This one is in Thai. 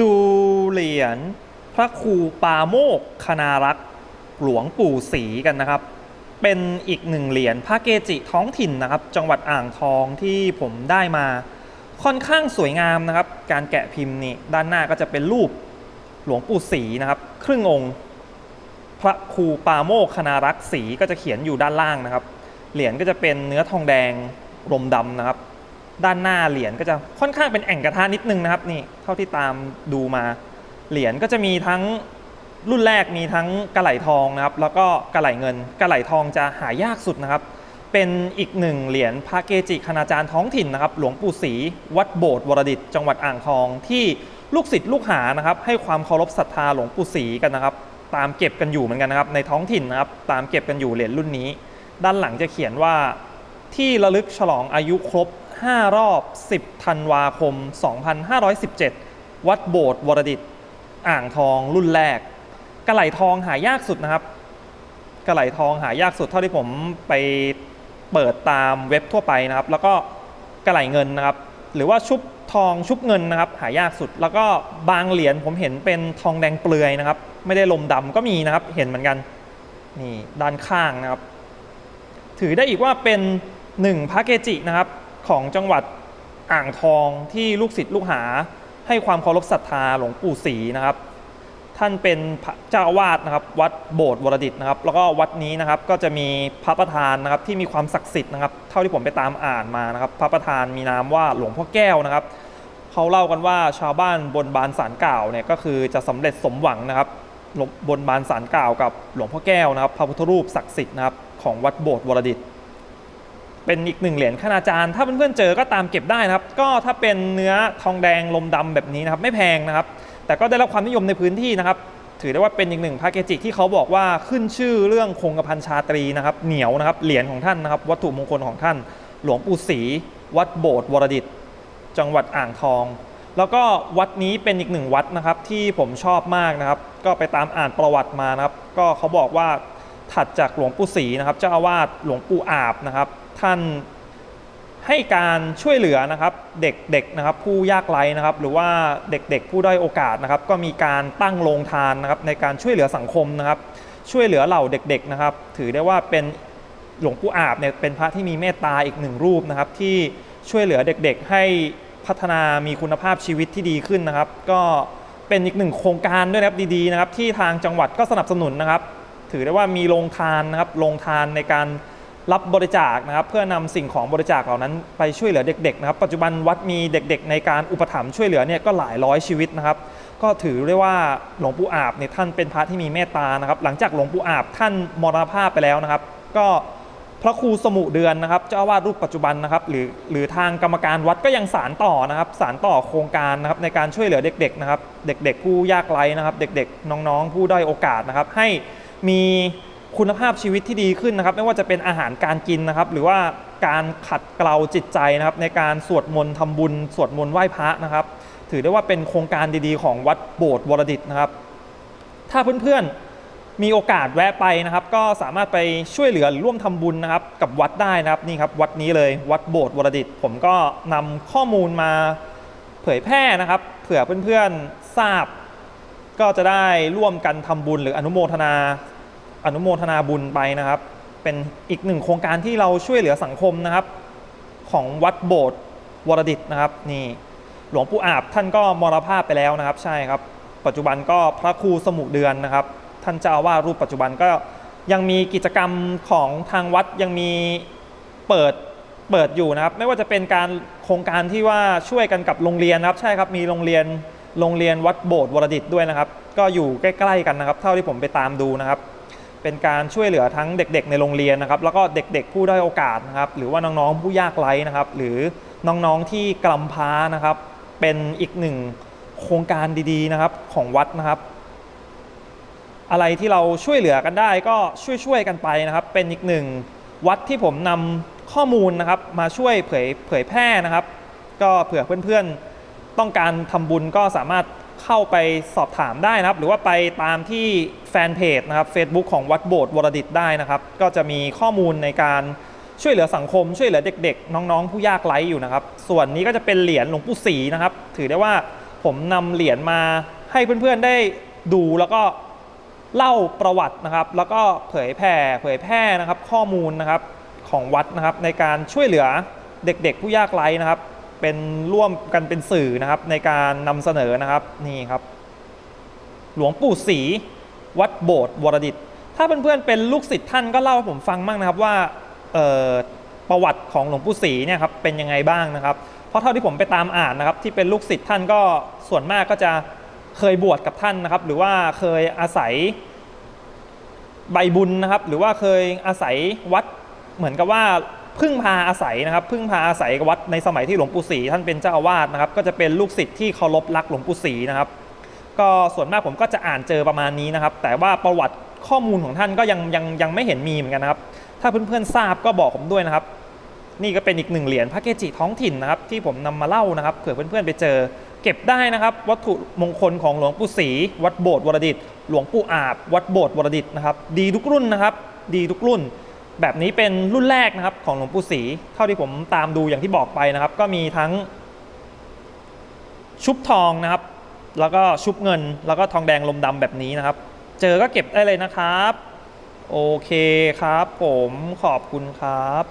ดูเหรียญพระครูปาโมกข์คณารักษ์หลวงปู่ศรีกันนะครับ เป็นอีกหนึ่งเหรียญพระเกจิท้องถิ่นนะครับ จังหวัดอ่างทองที่ผมได้มาค่อนข้างสวยงามนะครับ การแกะพิมพ์นี่ด้านหน้าก็จะเป็นรูปหลวงปู่ศรีนะครับ ครึ่งองค์ พระครูปาโมกข์คณารักษ์ศรีก็จะเขียนอยู่ด้านล่างนะครับ เหรียญก็จะเป็นเนื้อทองแดงรมดำนะครับ ด้านหน้าเหรียญก็จะค่อนข้างเป็นแอ่งกระทะนิดนึงนะครับนี่เท่าที่ตามดูมาเหรียญก็จะมีทั้งรุ่นแรกมีทั้งกระไหลทองนะครับ แล้วก็กระไหลเงินกระไหลทองจะหายากสุดนะครับ เป็นอีกหนึ่งเหรียญพระเกจิคณาจารย์ท้องถิ่นนะครับ หลวงปู่ศรีวัดโบสถ์วรดิตจังหวัดอ่างทองที่ลูกศิษย์ลูกหานะครับ ให้ความเคารพศรัทธาหลวงปู่ศรีกันนะครับ ตามเก็บกันอยู่เหมือนกันนะครับ ในท้องถิ่นนะครับ ตามเก็บกันอยู่เหรียญรุ่นนี้ ด้านหลังจะเขียนว่าที่ระลึกฉลองอายุครบ 5 รอบ 10 ธันวาคม 2517 วัดโบสถ์วรดิต อ่างทองรุ่นแรก กระไหลทองหายากสุดนะครับ กระไหลทองหายากสุดเท่าที่ผมไปเปิดตามเว็บทั่วไปนะครับ แล้วก็กระไหลเงินนะครับ หรือว่าชุบทองชุบเงินนะครับ หายากสุด แล้วก็บางเหรียญผมเห็นเป็นทองแดงเปลือยนะครับ ไม่ได้ลมดำก็มีนะครับ เห็นเหมือนกัน นี่ด้านข้างนะครับ ถือได้อีกว่าเป็นหนึ่งพระเกจินะครับ ของจังหวัดอ่างทองที่ลูกศิษย์ลูกหา ให้ความเคารพศรัทธาหลวงปู่ศรีนะครับ ท่านเป็นเจ้าอาวาสนะครับ วัดโบสถ์วรดิตนะครับ แล้วก็วัดนี้นะครับก็จะมีพระประธานนะครับที่มีความศักดิ์สิทธิ์นะครับ เท่าที่ผมไปตามอ่านมานะครับ พระประธานมีนามว่าหลวงพ่อแก้วนะครับเขาเล่ากันว่าชาวบ้านบนบานสารกล่าวเนี่ยก็คือจะสำเร็จสมหวังนะครับบนบานสารกล่าวกับหลวงพ่อแก้วนะครับ พระพุทธรูปศักดิ์สิทธิ์นะครับของวัดโบสถ์วรดิต เป็นอีกหนึ่งเหรียญคณาจารย์ ถ้าเพื่อนๆเจอก็ตามเก็บได้นะครับ ก็ถ้าเป็นเนื้อทองแดงลมดำแบบนี้นะครับไม่แพงนะครับ แต่ก็ได้รับความนิยมในพื้นที่นะครับถือได้ว่าเป็นอีกหนึ่งพระเกจิที่เขาบอกว่าขึ้นชื่อเรื่องคงกระพันชาตรีนะครับเหนียวนะครับเหรียญของท่านนะครับ วัตถุมงคลของท่าน หลวงปู่ศรีวัดโบสถ์วรดิต จังหวัดอ่างทอง แล้วก็วัดนี้เป็นอีกหนึ่งวัดนะครับที่ผมชอบมากนะครับ ก็ไปตามอ่านประวัติมานะครับ ก็เขาบอกว่า ถัดจากหลวงปู่ศรีนะครับเจ้าอาวาสหลวงปู่อาบนะครับ ท่านให้การช่วยเหลือนะครับเด็กๆนะครับผู้ยากไร้นะครับ หรือว่าเด็กๆผู้ด้อยโอกาสนะครับ ก็มีการตั้งโรงทานนะครับ ในการช่วยเหลือสังคมนะครับ ช่วยเหลือเหล่าเด็กๆนะครับ ถือได้ว่าเป็นหลวงปู่อาบเนี่ยเป็นพระที่มีเมตตาอีกหนึ่งรูปนะครับ ที่ช่วยเหลือเด็กๆ ให้พัฒนามีคุณภาพชีวิตที่ดีขึ้นนะครับ ก็เป็นอีกหนึ่งโครงการด้วยนะครับดีๆนะครับ ที่ทางจังหวัดก็สนับสนุนนะครับ ถือได้ว่ามีโรงทานนะครับโรงทานในการรับบริจาคนะครับเพื่อนำสิ่งของบริจาคเหล่านั้นไปช่วยเหลือเด็กๆนะครับปัจจุบันวัดมีเด็กๆ ในการอุปถัมภ์ช่วยเหลือเนี่ยก็หลายร้อยชีวิตนะครับ ก็ถือได้ว่าหลวงปู่อาบเนี่ยท่านเป็นพระที่มีเมตตานะครับ หลังจากหลวงปู่อาบท่านมรณภาพไปแล้วนะครับ ก็พระครูสมุเดือนนะครับเจ้าอาวาสรูปปัจจุบันนะครับ หรือหรือทางกรรมการวัดก็ยังสารต่อนะครับ สารต่อโครงการนะครับในการช่วยเหลือเด็กๆนะครับ เด็ก ๆ ผู้ยากไร้นะครับ เด็ก ๆ น้องๆ ผู้ด้อยโอกาสนะครับให้ มีคุณภาพชีวิตที่ดีขึ้นนะครับ ไม่ว่าจะเป็นอาหารการกินนะครับ หรือว่าการขัดเกลาจิตใจนะครับ ในการสวดมนต์ทำบุญ สวดมนต์ไหว้พระนะครับ ถือได้ว่าเป็นโครงการดีๆ ของวัดโบสถ์วรดิตนะครับ ถ้าเพื่อนๆมีโอกาสแวะไปนะครับ ก็สามารถไปช่วยเหลือหรือร่วมทำบุญนะครับ กับวัดได้นะครับนี่ครับวัดนี้เลยวัดโบสถ์วรดิต ผมก็นำข้อมูลมาเผยแพร่นะครับ เผื่อเพื่อนๆทราบ ก็จะได้ร่วมกันทำบุญหรืออนุโมทนา อนุโมทนาบุญไปนะครับ เป็นอีกหนึ่งโครงการที่เราช่วยเหลือสังคมนะครับ ของวัดโบสถ์วรดิตนะครับนี่หลวงปู่อาบท่านก็มรณภาพไปแล้วนะครับ ใช่ครับ ปัจจุบันก็พระครูสมุเดือนนะครับ ท่านเจ้าอาวารูปปัจจุบันก็ยังมีกิจกรรมของทางวัดยังมีเปิดเปิดอยู่นะครับ ไม่ว่าจะเป็นการโครงการที่ว่าช่วยกันกับโรงเรียนนะครับ ใช่ครับมีโรงเรียนโรงเรียนวัดโบสถ์วรดิตด้วยนะครับ ก็อยู่ใกล้ ๆ กันนะครับ เท่าที่ผมไปตามดูนะครับ เป็นการช่วยเหลือทั้งเด็กๆ ในโรงเรียนนะครับแล้วก็เด็กๆ ผู้ด้อยโอกาสนะครับหรือว่าน้องๆผู้ยากไร้นะครับหรือน้องๆที่กำพร้านะครับเป็นอีกหนึ่งโครงการดีๆนะครับของวัดนะครับ อะไรที่เราช่วยเหลือกันได้ก็ช่วยๆกันไปนะครับ เป็นอีกหนึ่งวัดที่ผมนำข้อมูลนะครับมาช่วยเผยเผยแพร่นะครับ ก็เผื่อเพื่อนๆต้องการทำบุญก็สามารถ เข้าไปสอบถามได้นะครับ หรือว่าไปตามที่แฟนเพจนะครับ Facebook ของวัดโบสถ์วรดิตได้นะครับ ก็จะมีข้อมูลในการช่วยเหลือสังคม ช่วยเหลือเด็กๆ น้องๆ ผู้ยากไร้อยู่นะครับ ส่วนนี้ก็จะเป็นเหรียญหลวงปู่ศรีนะครับ ถือได้ว่าผมนำเหรียญมาให้เพื่อนๆได้ดูแล้วก็เล่าประวัตินะครับ แล้วก็เผยแผ่เผยแพร่นะครับ ข้อมูลนะครับของวัดนะครับ ในการช่วยเหลือเด็กๆ ผู้ยากไร้นะครับ เป็นร่วมกันเป็นสื่อนะครับ ในการนำเสนอนะครับนี่ครับ หลวงปู่ศรีวัดโบสถ์วรดิต ถ้าเพื่อนๆเป็นลูกศิษย์ท่านก็เล่าให้ผมฟังบ้างนะครับว่าประวัติของหลวงปู่ศรีเนี่ยครับเป็นยังไงบ้างนะครับ เพราะเท่าที่ผมไปตามอ่านนะครับ ที่เป็นลูกศิษย์ท่านก็ส่วนมากก็จะเคยบวชกับท่านนะครับ หรือว่าเคยอาศัยใบบุญนะครับ หรือว่าเคยอาศัยวัดเหมือนกับว่า พึ่งพาอาศัยนะครับพึ่งพาอาศัยวัดในสมัยที่หลวงปู่ศรีท่านเป็นเจ้าอาวาสนะครับ ก็จะเป็นลูกศิษย์ที่เคารพรักหลวงปู่ศรีนะครับ ก็ส่วนมากผมก็จะอ่านเจอประมาณนี้นะครับ แต่ว่าประวัติข้อมูลของท่านก็ยังยังยังไม่เห็นมีเหมือนกันนะครับ ถ้าเพื่อนๆทราบก็บอกผมด้วยนะครับ นี่ก็เป็นอีกหนึ่งเหรียญพระเกจิท้องถิ่นนะครับ ที่ผมนำมาเล่านะครับเผื่อเพื่อนๆไปเจอ เก็บได้นะครับ วัตถุมงคลของหลวงปู่ศรีวัดโบสถ์วรดิตหลวงปู่อาบ วัดโบสถ์วรดิตนะครับ ดีทุกรุ่นนะครับ ดีทุกรุ่น แบบนี้เป็นรุ่นแรกนะครับของหลวงปู่ศรีเท่าที่ผมตามดูอย่างที่บอกไปนะครับ ก็มีทั้งชุบทองนะครับ แล้วก็ชุบเงิน แล้วก็ทองแดงลมดำแบบนี้นะครับ เจอก็เก็บได้เลยนะครับ โอเคครับ ผมขอบคุณครับ